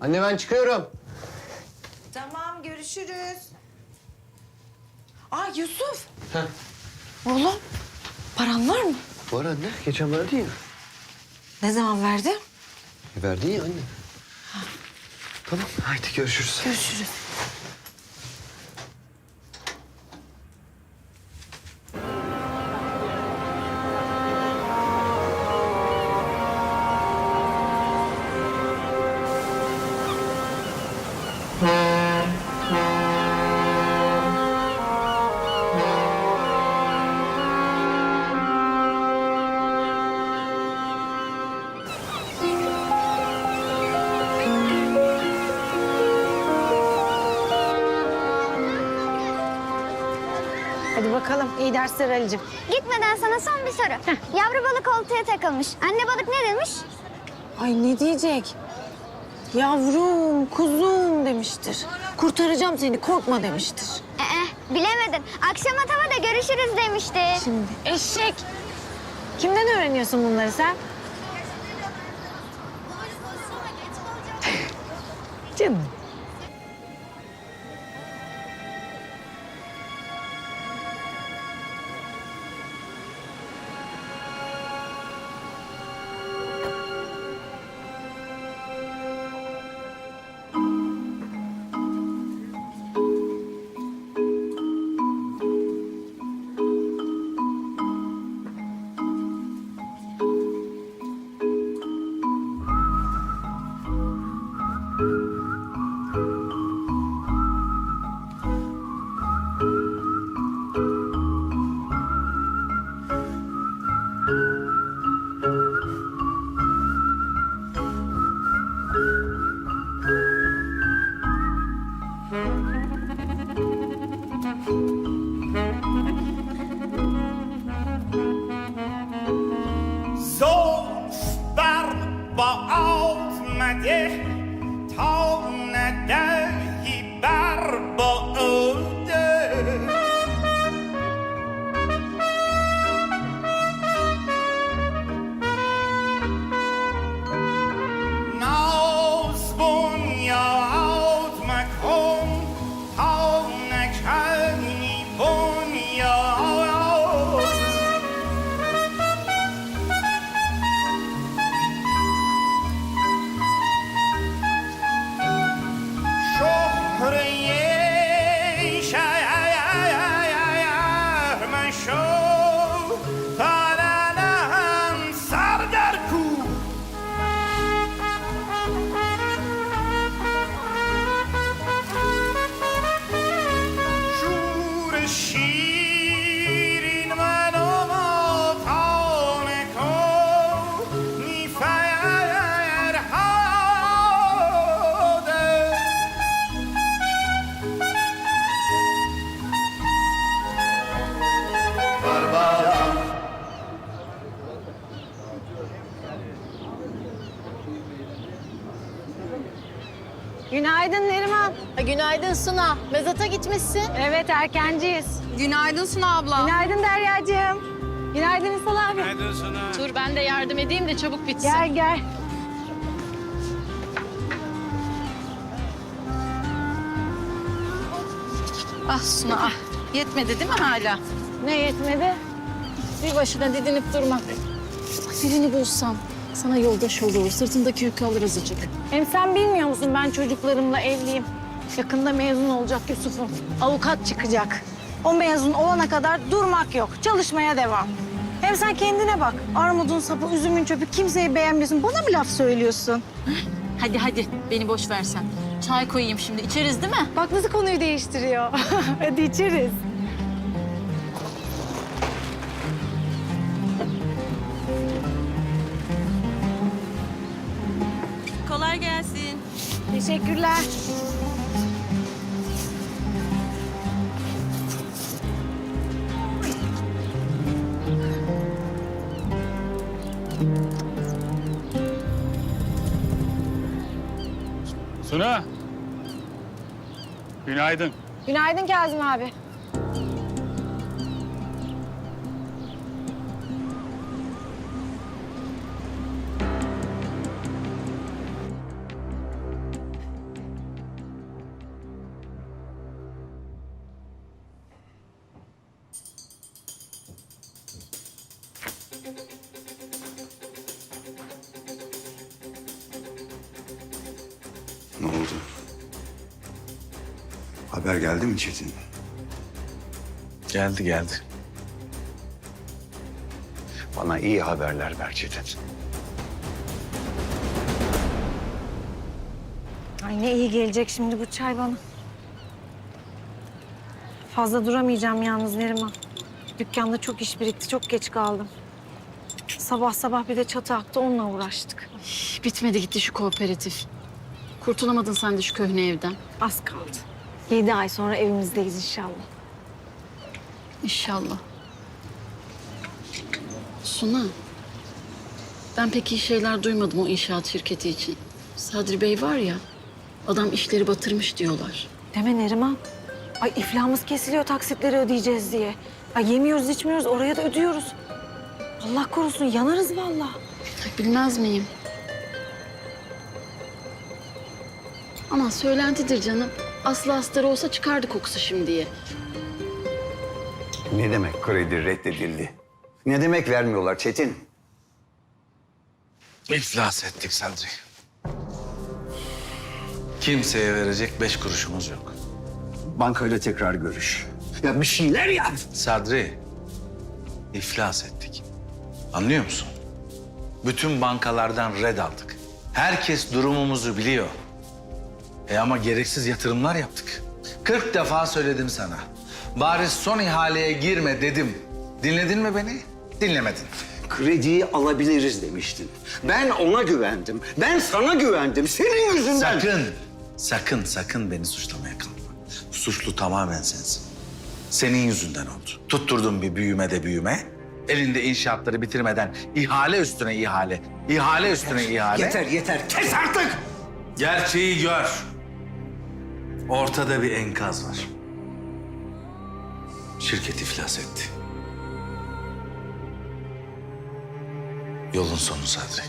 Anne ben çıkıyorum. Tamam görüşürüz. Aa Yusuf. Heh. Oğlum paran var mı? Var anne. Geçen verdi ya. Ne zaman verdi? E, verdin ya anne. Tamam. Haydi görüşürüz. Görüşürüz. Bakalım iyi dersler Ali'cim. Gitmeden sana son bir soru. Yavru balık oltaya takılmış. Anne balık ne demiş? Ay ne diyecek? Yavrum, kuzum demiştir. Kurtaracağım seni korkma demiştir. Ee, bilemedin. Akşama tavada görüşürüz demişti. Şimdi eşek. Kimden öğreniyorsun bunları sen? Canım. So starb auf mit dir. شیرین من و تانه کن میفر هاده Günaydın Neriman. Günaydın Suna. Mezata gitmişsin. Evet erkenciyiz. Günaydın Suna abla. Günaydın Derya'cığım. Günaydın Ünsal abi. Dur ben de yardım edeyim de çabuk bitsin. Gel gel. Ah Suna ah. Yetmedi değil mi hala? Ne yetmedi? Bir başına didinip durmak. Birini bulsam sana yoldaş olur. Sırtındaki yükü alır azıcık. Hem sen bilmiyor musun ben çocuklarımla evliyim. Yakında mezun olacak Yusuf'um. Avukat çıkacak. O mezun olana kadar durmak yok. Çalışmaya devam. Hem sen kendine bak. Armudun sapı, üzümün çöpü kimseyi beğenmiyorsun. Bana mı laf söylüyorsun? Hadi hadi beni boş versen. Çay koyayım şimdi. İçeriz değil mi? Bak nasıl konuyu değiştiriyor. Hadi içeriz. Kolay gelsin. Teşekkürler. Tuna. Günaydın. Günaydın Kazım abi. Ne oldu? Haber geldi mi Çetin? Geldi geldi. Bana iyi haberler ver Çetin. Ay ne iyi gelecek şimdi bu çay bana. Fazla duramayacağım yalnız Neriman. Dükkanda çok iş birikti, çok geç kaldım. Sabah sabah bir de çatı aktı, onunla uğraştık. Bitmedi gitti şu kooperatif. Kurtulamadın sen de şu köhne evden. Az kaldı. Yedi ay sonra evimizdeyiz inşallah. İnşallah. Suna. Ben pek iyi şeyler duymadım o inşaat şirketi için. Sadri Bey var ya, adam işleri batırmış diyorlar. Deme Neriman. Ay iflahımız kesiliyor taksitleri ödeyeceğiz diye. Ay yemiyoruz içmiyoruz oraya da ödüyoruz. Allah korusun yanarız vallahi. Ay, Bilmez miyim? Ama söylentidir canım. Aslı hastları olsa çıkardı kokusu şimdiye. Ne demek kredi reddedildi? Ne demek vermiyorlar Çetin? İflas ettik Sadri. Kimseye verecek beş kuruşumuz yok. Bankayla tekrar görüş. Ya bir şeyler yap. Sadri, iflas ettik. Anlıyor musun? Bütün bankalardan red aldık. Herkes durumumuzu biliyor. E ama gereksiz yatırımlar yaptık. 40 defa söyledim sana. Bari son ihaleye girme dedim. Dinledin mi beni? Dinlemedin. Krediyi alabiliriz demiştin. Ben ona güvendim. Ben sana güvendim. Senin yüzünden. Sakın, sakın, sakın beni suçlamaya kalkma. Suçlu tamamen sensin. Senin yüzünden oldu. Tutturdun bir büyüme de büyüme. Elinde inşaatları bitirmeden ihale üstüne ihale, ihale üstüne ihale. Yeter yeter. Kes artık. Gerçeği gör. Ortada bir enkaz var. Şirket iflas etti. Yolun sonu Sadri.